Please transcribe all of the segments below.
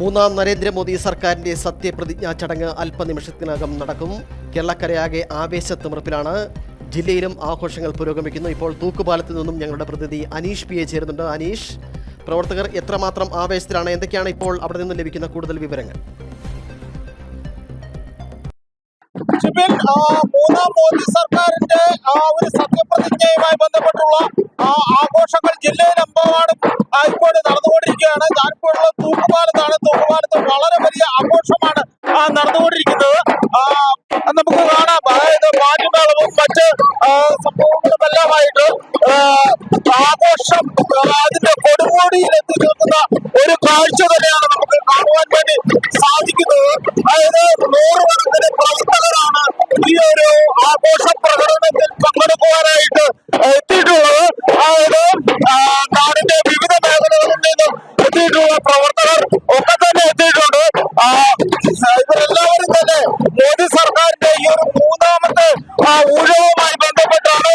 മൂന്നാം നരേന്ദ്രമോദി സർക്കാരിന്റെ സത്യപ്രതിജ്ഞാ ചടങ്ങ് അല്പനിമിഷത്തിനകം നടക്കും. കേരളക്കരയാകെ ആവേശത്തിമർപ്പിലാണ് ജില്ലയിലും ആഘോഷങ്ങൾ പുരോഗമിക്കുന്നു. ഇപ്പോൾ തൂക്കുപാലത്ത് നിന്നും ഞങ്ങളുടെ പ്രതിനിധി അനീഷ് പി എ ചേരുന്നുണ്ട്. അനീഷ് പ്രവർത്തകർ എത്രമാത്രം ആവേശത്തിലാണ്? എന്തൊക്കെയാണ് ഇപ്പോൾ അവിടെ നിന്ന് ലഭിക്കുന്ന കൂടുതൽ വിവരങ്ങൾ? മൂന്നാം മോദി സർക്കാരിന്റെ ഒരു സത്യപ്രതിജ്ഞയുമായി ബന്ധപ്പെട്ടുള്ള ആഘോഷങ്ങൾ ജില്ലയിലെമ്പാടും ആഘോഷമാണ് നടന്നുകൊണ്ടിരിക്കുന്നത്. നമുക്ക് കാണാം. അതായത് പാട്ടുമേളവും മറ്റ് സംഭവങ്ങളുമെല്ലാമായിട്ട് ആഘോഷം അതിന്റെ കൊടുമുടിയിൽ എത്തി നിൽക്കുന്ന ഒരു കാഴ്ച തന്നെയാണ് നമുക്ക് കാണുവാൻ വേണ്ടി സാധിക്കുന്നത്. അതായത് നൂറുകണക്കിന് ഇവരെല്ലാവരും തന്നെ മോദി സർക്കാരിന്റെ ഈ ഒരു മൂന്നാമത്തെ ഊഴവുമായി ബന്ധപ്പെട്ടാണ്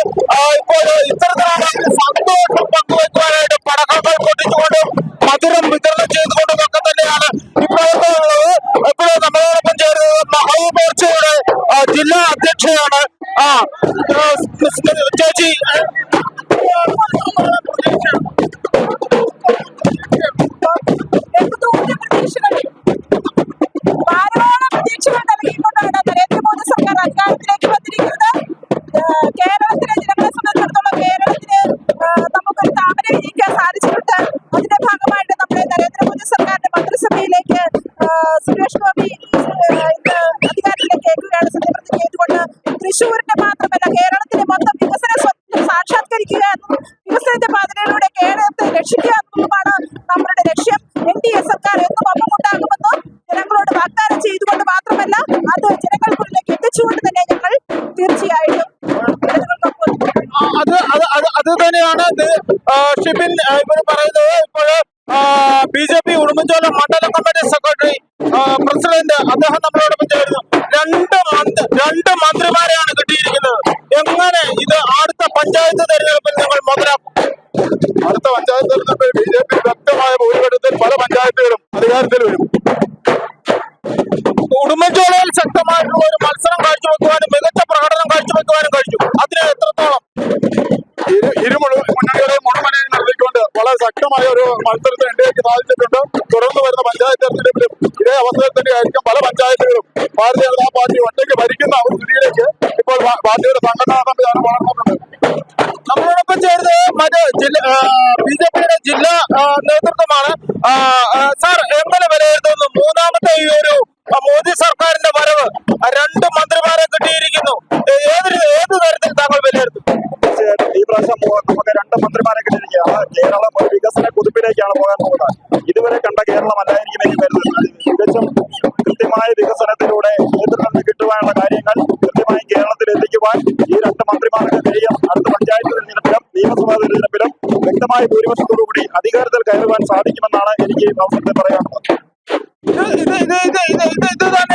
ഇപ്പോൾ ഇത്തരത്തിലാണ് സന്തോഷം പങ്കുവെക്കുവാനായിട്ട് പടക്കങ്ങൾ പൊട്ടിച്ചുകൊണ്ടും മധുരം വിതരണം ചെയ്തുകൊണ്ടും ഒക്കെ തന്നെയാണ് ഇപ്പോഴത്തെ എപ്പോഴും നമ്മളോടൊപ്പം ചേരുന്നത് മഹാമോർച്ചയുടെ ജില്ലാ അധ്യക്ഷയാണ് ആ ചേച്ചി. ചെയ്തുകൊണ്ട് തൃശ്ശൂരിന്റെ മാത്രമല്ല കേരളത്തിലെ മൊത്തം വികസന സ്വപ്നം സാക്ഷാത്കരിക്കുക എന്നും വികസനത്തിന്റെ പാതയിലൂടെ കേരളത്തെ രക്ഷിക്കുക എന്നുള്ളതാണ് നമ്മുടെ ലക്ഷ്യം. എൻ ഡി എ സർക്കാർ എന്നും ഒപ്പമുണ്ടാകുമെന്ന് ജനങ്ങളോട് വാഗ്ദാനം ചെയ്തുകൊണ്ട് മാത്രമല്ല അത് ജനങ്ങൾക്കുള്ളിലേക്ക് എത്തിച്ചുകൊണ്ട് തന്നെ ഞങ്ങൾ തീർച്ചയായിട്ടും അത് അത് അത് തന്നെയാണ് ഷിബിൻ ഇവർ പറയുന്നത്. ഇപ്പോൾ ബി ജെ പി ഉടുമ്പൻചോല മണ്ഡലം കമ്മിറ്റി സെക്രട്ടറി പ്രസിഡന്റ് അദ്ദേഹം നമ്മളോടൊപ്പം അധികാരത്തിൽ വരും ഉടുമ്പൻചോളയിൽ ശക്തമായിട്ടുള്ള ഒരു മത്സരം കാഴ്ചവെക്കുവാനും മികച്ച പ്രകടനം കാഴ്ചവെക്കുവാനും കഴിച്ചു അതിന് എത്രത്തോളം? ഇരു മുന്നണികളെയും മുഴുവനെയും നടത്തിക്കൊണ്ട് വളരെ ശക്തമായ ഒരു മത്സരത്തിന് ഇന്ത്യയ്ക്ക് സാധിച്ചിട്ടുണ്ട്. തുടർന്ന് വരുന്ന പഞ്ചായത്ത് തെരഞ്ഞെടുപ്പിലും ഇതേ അവസരത്തിൽ തന്നെയായിരിക്കും പല പഞ്ചായത്തുകളും. ഭാരതീയ ജനതാ പാർട്ടി ഒറ്റയ്ക്ക് ഭരിക്കുന്ന ഒരു സ്ഥിതിയിലേക്ക് ഇപ്പോൾ പാർട്ടിയുടെ സംഘടനാ സംവിധാനം വളർന്നിട്ടുണ്ട് നമ്മളോടൊപ്പം ചേർന്ന് മറ്റ് ജില്ല ബി ജെ പിയുടെ ജില്ലാ നേതൃത്വമാണ് പ്രാവശ്യം നമുക്ക് രണ്ട് മന്ത്രിമാരെ കിട്ടിയിരിക്കുകയാണ് കേരളം ഒരു വികസന കുതിപ്പിലേക്കാണ് പോകാൻ പോകുന്നത്. ഇതുവരെ കണ്ട കേരളം അല്ലായിരിക്കും എനിക്ക് വരുന്നത് തികച്ചും കൃത്യമായ വികസനത്തിലൂടെ നേതൃത്വം കിട്ടുവാനുള്ള കാര്യങ്ങൾ കൃത്യമായി കേരളത്തിൽ എത്തിക്കുവാൻ ഈ രണ്ട് മന്ത്രിമാർക്ക് കഴിയും അടുത്ത പഞ്ചായത്ത് തെരഞ്ഞെടുപ്പിലും നിയമസഭാ തെരഞ്ഞെടുപ്പിലും വ്യക്തമായ ഭൂരിപക്ഷത്തോടുകൂടി അധികാരത്തിൽ കയറുവാൻ സാധിക്കുമെന്നാണ് എനിക്ക് ഈ അവസരത്തിൽ പറയാനുള്ളത്. ഇത് ഇത് ഇത് ഇത് ഇത് ഇത് ഇത്